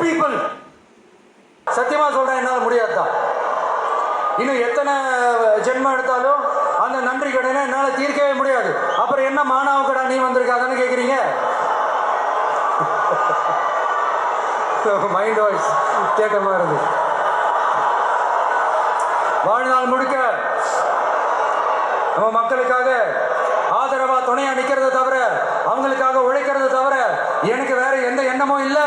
People சத்தியமாக சொல்கிறேன் என்னால் முடியாதுதான். இன்னும் எத்தனை ஜென்மம் எடுத்தாலும் அந்த நன்றி கடனை என்னால் தீர்க்கவே முடியாது. அப்புறம் என்ன மாணவ கடா நீ வந்திருக்காதான்னு கேட்குறீங்க மைண்ட் வாய்ஸ் கேட்க மாதிரி வாழ்நாள் முழுக்க நம்ம மக்களுக்காக ஆதரவாக துணையாக நிற்கிறத தவிர அவங்களுக்காக உழைக்கிறத தவிர எனக்கு வேற எந்த எண்ணமும் இல்லை.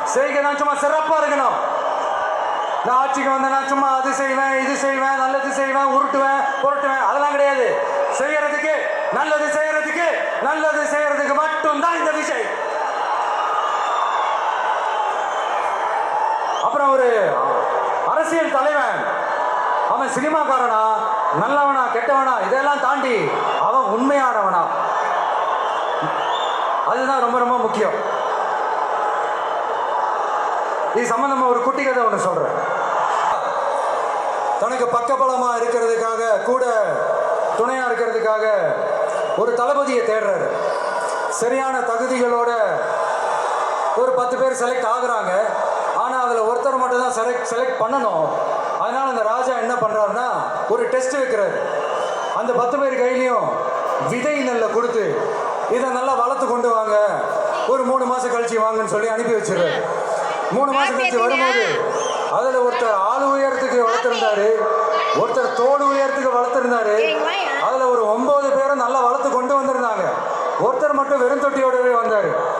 செய்கை நான் சும்மா சிறப்பா இருக்கணும். நான் ஆட்சிக்கு வந்தேன்னா சும்மா அது செய்வேன் இது செய்வேன் நல்லது செய்வேன் உருட்டுவேன் புரட்டுவேன். அதெல்லாம் கிடையாது. செய்யறதுக்கு நல்லது செய்யறதுக்கு நல்லது செய்யறதுக்கு மட்டும்தான் இந்த விஷயம் அப்புறம் ஒரு அரசியல் தலைவன். அவன் சினிமாக்காரனா நல்லவனா கெட்டவனா இதெல்லாம் தாண்டி அவன் உண்மையானவனா. அதுதான் ரொம்ப ரொம்ப முக்கியம். இது சம்பந்தமா ஒரு குட்டி கதை ஒன்று சொல்றேன். தனக்கு பக்கபலமா இருக்கிறதுக்காக கூட துணையா இருக்கிறதுக்காக ஒரு தளபதியை தேடுறாரு. சரியான தகுதிகளோட ஒரு பத்து பேர் செலக்ட் ஆகுறாங்க. ஆனால் அதில் ஒருத்தர் மட்டும் தான் செலக்ட் செலக்ட் பண்ணணும். அதனால அந்த ராஜா என்ன பண்ணுறாருன்னா ஒரு டெஸ்ட் வைக்கிறாரு. அந்த பத்து பேர் கையிலையும் விதை நெல்லை கொடுத்து இதை நல்லா வளர்த்து கொண்டு வாங்க. ஒரு மூணு மாதம் கழிச்சு வாங்கன்னு சொல்லி அனுப்பி வச்சிடுறாரு. மூணு மாதம் கழிச்சு வரும்போது அதில் ஒருத்தர் ஆள் உயரத்துக்கு வளர்த்துருந்தாரு. ஒருத்தர் தோல் உயரத்துக்கு வளர்த்துருந்தாரு. அதில் ஒரு ஒன்பது பேரை நல்லா வளர்த்து கொண்டு வந்திருந்தாங்க. ஒருத்தர் மட்டும் வெறும் தொட்டியோடவே வந்தார்.